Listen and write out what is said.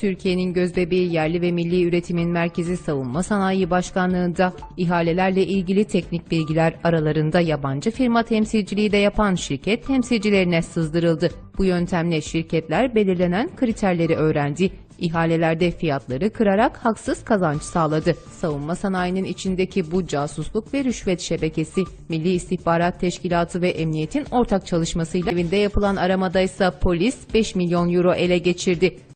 Türkiye'nin gözbebeği yerli ve milli üretimin merkezi savunma sanayi başkanlığında ihalelerle ilgili teknik bilgiler aralarında yabancı firma temsilciliği de yapan şirket temsilcilerine sızdırıldı. Bu yöntemle şirketler belirlenen kriterleri öğrendi. İhalelerde fiyatları kırarak haksız kazanç sağladı. Savunma sanayinin içindeki bu casusluk ve rüşvet şebekesi Milli İstihbarat Teşkilatı ve Emniyet'in ortak çalışmasıyla evinde yapılan aramada ise polis 5 milyon euro ele geçirdi.